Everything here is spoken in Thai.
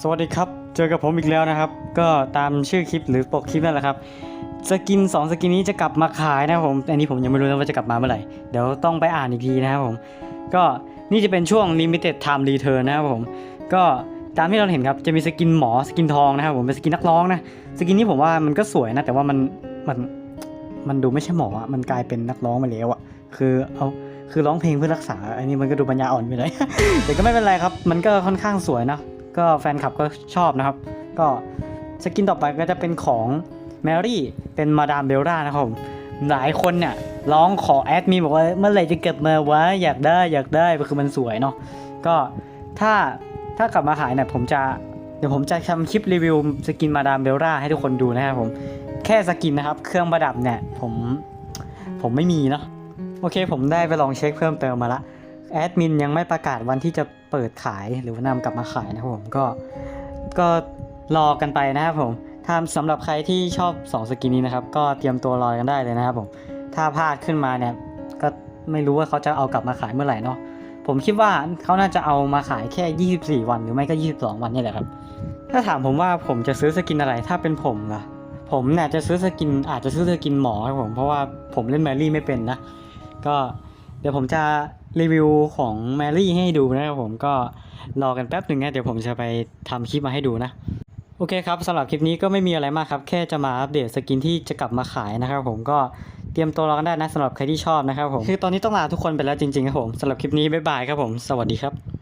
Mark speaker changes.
Speaker 1: สวัสดีครับ เจอกับผมอีกแล้วนะครับ ก็ตามชื่อคลิปหรือปกคลิปนั่นแหละครับ สกิน 2 สกินนี้จะกลับมาขายนะครับผม อันนี้ผมยังไม่รู้นะว่าจะกลับมาเมื่อไหร่ เดี๋ยวต้องไปอ่านอีกทีนะครับผม ก็นี่จะเป็นช่วง limited time return นะครับผม ก็ตามที่เราเห็นครับ จะมีสกินหมอ สกินทองนะครับผม เป็นสกินนักร้องนะ สกินนี้ผมว่ามันก็สวยนะ แต่ว่ามัน มัน มันดูไม่ใช่หมออะมันกลายเป็นนักร้องมาแล้วอะคือเอาคือร้องเพลงเพื่อรักษา อันนี้มันก็ดูปัญญาอ่อนไปเลยแต่ก็ไม่เป็นไรครับ มันก็ค่อนข้างสวยนะ ก็แฟนคลับก็ชอบนะครับ ก็สกินต่อไปก็จะเป็นของแมรี่เป็นมาดามเบลล่านะครับผมหลายคนเนี่ยร้องขอแอดมีบอกว่าเมื่อไหร่จะเก็บมาวะอยากได้อยากได้คือมันสวยเนาะก็ถ้าถ้ากลับมาขายเนี่ยผมจะเดี๋ยวผมจะทำคลิปรีวิวสกินมาดามเบลล่าให้ทุกคนดูนะครับผมแค่สกินนะครับ เครื่องประดับเนี่ยผมผมไม่มีเนาะโอเค ผมได้ไปลองเช็คเพิ่มเติมมาละ แอดมินยังไม่ประกาศวันที่จะเปิดขายหรือว่านำกลับมาขายนะครับผมก็ก็รอกันไปนะครับผมถ้าสำหรับใครที่ชอบ 2 สกินนี้นะครับ ก็เตรียมตัวรอกันได้เลยนะครับผมถ้าพลาดขึ้นมาเนี่ยก็ไม่รู้ว่าเขาจะเอากลับมาขายเมื่อไหร่เนาะผมคิดว่าเขาน่าจะเอามาขายแค่ 24 วันหรือไม่ก็ 22 วันนี่แหละครับ ถ้าถามผมว่าผมจะซื้อสกินอะไรถ้าเป็นผมล่ะ ผมเนี่ยจะซื้อสกินอาจจะซื้อสกินหมอครับผมเพราะว่าผมเล่นแมรี่ไม่เป็นนะ ก็เดี๋ยวผมจะ รีวิวของแมรี่ให้ดูนะครับผมก็รอกันแป๊บหนึ่งนะเดี๋ยวผมจะไปทำคลิปมาให้ดูนะ โอเคครับสำหรับคลิปนี้ก็ไม่มีอะไรมากครับ แค่จะมาอัปเดตสกินที่จะกลับมาขายนะครับผมก็เตรียมตัวรอกันได้นะสำหรับใครที่ชอบนะครับผมคือตอนนี้ต้องลาทุกคนไปแล้วจริงๆครับผมสำหรับคลิปนี้บ๊ายบายครับผม สวัสดีครับ